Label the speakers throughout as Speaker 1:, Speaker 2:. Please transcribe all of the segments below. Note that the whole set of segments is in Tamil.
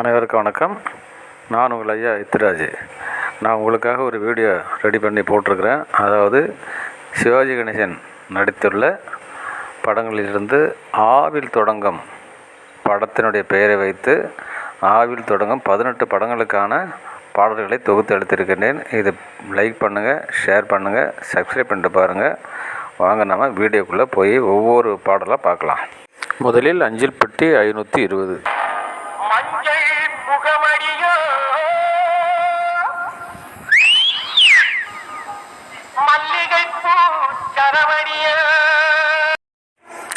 Speaker 1: அனைவருக்கும் வணக்கம். நான் உங்கள் ஐயா இத்திராஜ். நான் உங்களுக்காக ஒரு வீடியோ ரெடி பண்ணி போட்டிருக்கிறேன். அதாவது சிவாஜி கணேசன் நடித்துள்ள படங்களிலிருந்து ஆவில் தொடங்கும் படத்தினுடைய பெயரை வைத்து ஆவில் தொடங்கும் பதினெட்டு படங்களுக்கான பாடல்களை தொகுத்து எடுத்திருக்கின்றேன். இது லைக் பண்ணுங்கள் ஷேர் பண்ணுங்கள் சப்ஸ்கிரைப் பண்ணிட்டு பாருங்கள் வாங்க நம்ம வீடியோக்குள்ளே போய் ஒவ்வொரு பாடலாக பார்க்கலாம். முதலில் அஞ்சில் பெட்டி ஐநூற்றி இருபது.
Speaker 2: மஞ்சள் முகமடியோ? மல்லிகைப்பூ சரவடியோ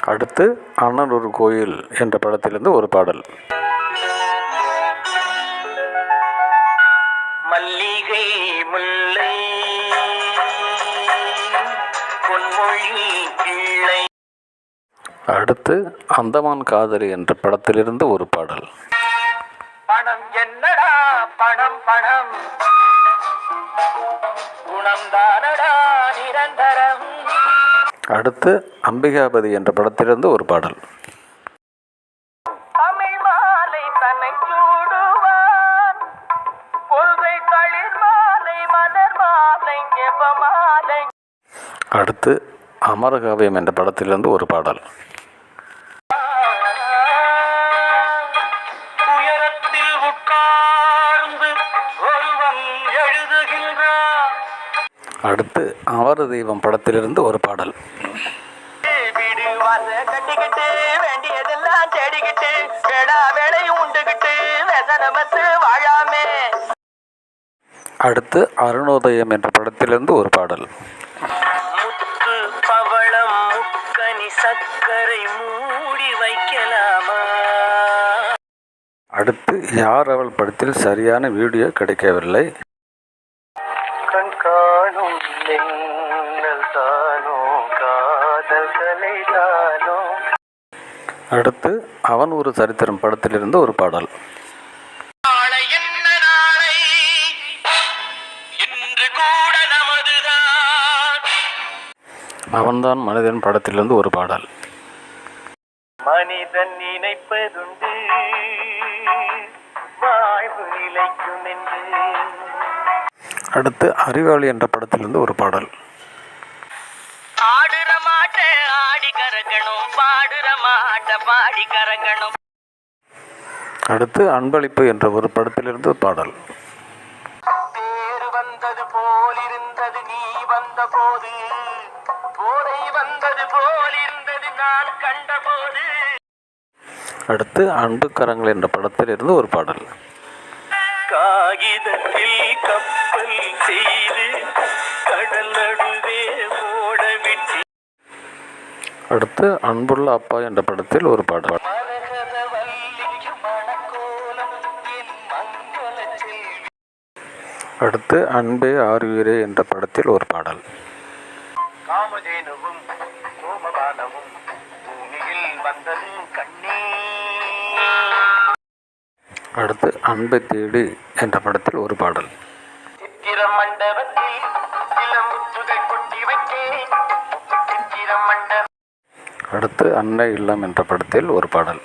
Speaker 1: அடுத்து அண்ணன் ஒரு கோயில் என்ற படத்திலிருந்து ஒரு பாடல்.
Speaker 2: மல்லிகை முல்லை பொன்மொழி
Speaker 1: அடுத்து அந்தமான் காதலி என்ற படத்திலிருந்து ஒரு பாடல்.
Speaker 2: பணம் பணம் குணம் தானடா நிரந்தரம்.
Speaker 1: அடுத்து அம்பிகாபதி என்ற படத்திலிருந்து ஒரு பாடல். அடுத்து அமரகாவியம் என்ற படத்திலிருந்து ஒரு பாடல். அமர தெய்வம் படத்திலிருந்து ஒரு பாடல். அடுத்து அருணோதயம் என்ற படத்திலிருந்து ஒரு பாடல்.
Speaker 2: முத்து பவளம் முக்கனி சர்க்கரை மூடி வைக்கலாமா?
Speaker 1: அடுத்து யார் அவள் படத்தில் சரியான வீடியோ கிடைக்கவில்லை. அடுத்து அவன் ஒரு சரித்திரம் படத்திலிருந்து ஒரு பாடல். அவன்தான் மனிதன் படத்திலிருந்து ஒரு பாடல்.
Speaker 2: மனிதன் நினைப்பதுண்டு. வாழ்வு நிலைக்கும் என்று
Speaker 1: அடுத்து அறிவாளி என்ற படத்திலிருந்து ஒரு பாடல்.
Speaker 2: கறக்கணும் பாடுற மாட்ட பாடி கறக்கணும்
Speaker 1: அடுத்து அன்பளிப்பு என்ற ஒரு படத்திலிருந்து பாடல்.
Speaker 2: பேரு வந்தது போல் இருந்தது நீ வந்த போது. போதை வந்தது போல் இருந்தது நான் கண்ட போது.
Speaker 1: அடுத்து அன்பு கரங்கள் என்ற படத்திலிருந்து ஒரு பாடல்.
Speaker 2: காகிதத்தில் கப்பல் செய்து கடல்
Speaker 1: அடுத்து அன்புள்ள அப்பா என்ற படத்தில் ஒரு பாடல். அடுத்து அன்பே ஆறுவீரே என்ற படத்தில் ஒரு பாடல். அடுத்து அன்பை தேடி என்ற படத்தில் ஒரு பாடல்.
Speaker 2: மண்டபத்தில்
Speaker 1: அடுத்து அன்னை இல்லம் என்ற படத்தில் ஒரு பாடல்.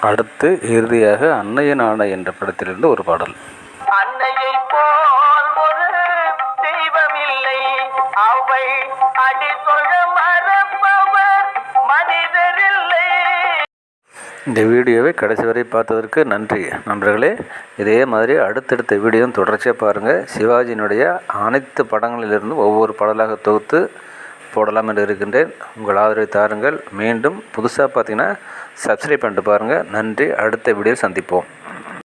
Speaker 1: அடுத்து இறுதியாக அன்னையின் ஆணை என்ற படத்திலிருந்து ஒரு பாடல்.
Speaker 2: அன்னையை
Speaker 1: இந்த வீடியோவை கடைசி வரை பார்த்ததற்கு நன்றி. நண்பர்களே இதே மாதிரி அடுத்தடுத்த வீடியோ தொடர்ச்சியாக பாருங்கள் சிவாஜியினுடைய அனைத்து படங்களிலிருந்து ஒவ்வொரு பாடலாக தொகுத்து போடலாம் என்று இருக்கின்றேன். உங்கள் ஆதரவை தாருங்கள். மீண்டும் புதுசாக பார்த்தீங்கன்னா சப்ஸ்கிரைப் பண்ணிட்டு பாருங்கள் நன்றி. அடுத்த வீடியோ சந்திப்போம்.